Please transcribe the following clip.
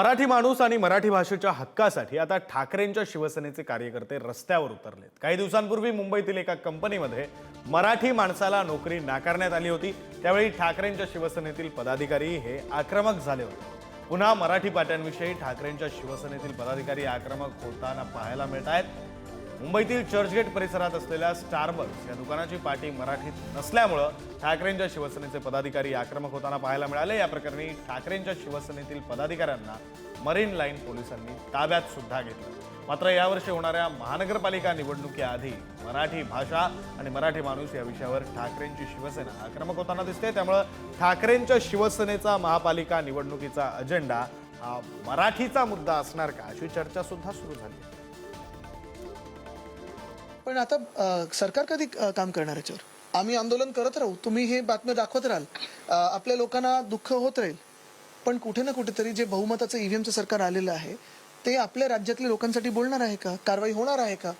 मराठी माणूस आणि मराठी भाषेच्या हक्कासाठी आता ठाकरेंच्या शिवसेनेचे कार्यकर्ते रस्त्यावर उतरलेत. काही दिवसांपूर्वी मुंबईतील एका कंपनीमध्ये मराठी माणसाला नोकरी नाकारण्यात आली होती. त्यावेळी ठाकरेंच्या शिवसेनेतील पदाधिकारी हे आक्रमक झाले होते. पुन्हा मराठी पाट्यांविषयी ठाकरेंच्या शिवसेनेतील पदाधिकारी आक्रमक होताना पाहायला मिळत आहेत. मुंबईतील चर्चगेट परिसरात असलेल्या स्टारबक्स या दुकानाची पाटी मराठीत नसल्यामुळं ठाकरेंच्या शिवसेनेचे पदाधिकारी आक्रमक होताना पाहायला मिळाले. या प्रकरणी ठाकरेंच्या शिवसेनेतील पदाधिकाऱ्यांना मरीन लाईन पोलिसांनी ताब्यात सुद्धा घेतलं. मात्र यावर्षी होणाऱ्या महानगरपालिका निवडणुकीआधी मराठी भाषा आणि मराठी माणूस या विषयावर ठाकरेंची शिवसेना आक्रमक होताना दिसते. त्यामुळं ठाकरेंच्या शिवसेनेचा महापालिका निवडणुकीचा अजेंडा हा मराठीचा मुद्दा असणार का अशी चर्चा सुद्धा सुरू झाली आहे. पण आता अ, सरकार कधी अ, काम करणार याच्यावर? आम्ही आंदोलन करत राहू. तुम्ही हे बातम्या दाखवत राहाल. अ, आपल्या लोकांना दुःख होत राहील. पण कुठे ना कुठेतरी जे बहुमताचं ईव्हीएमचं सरकार आलेलं आहे ते आपल्या राज्यातल्या लोकांसाठी बोलणार आहे का? कारवाई होणार आहे का?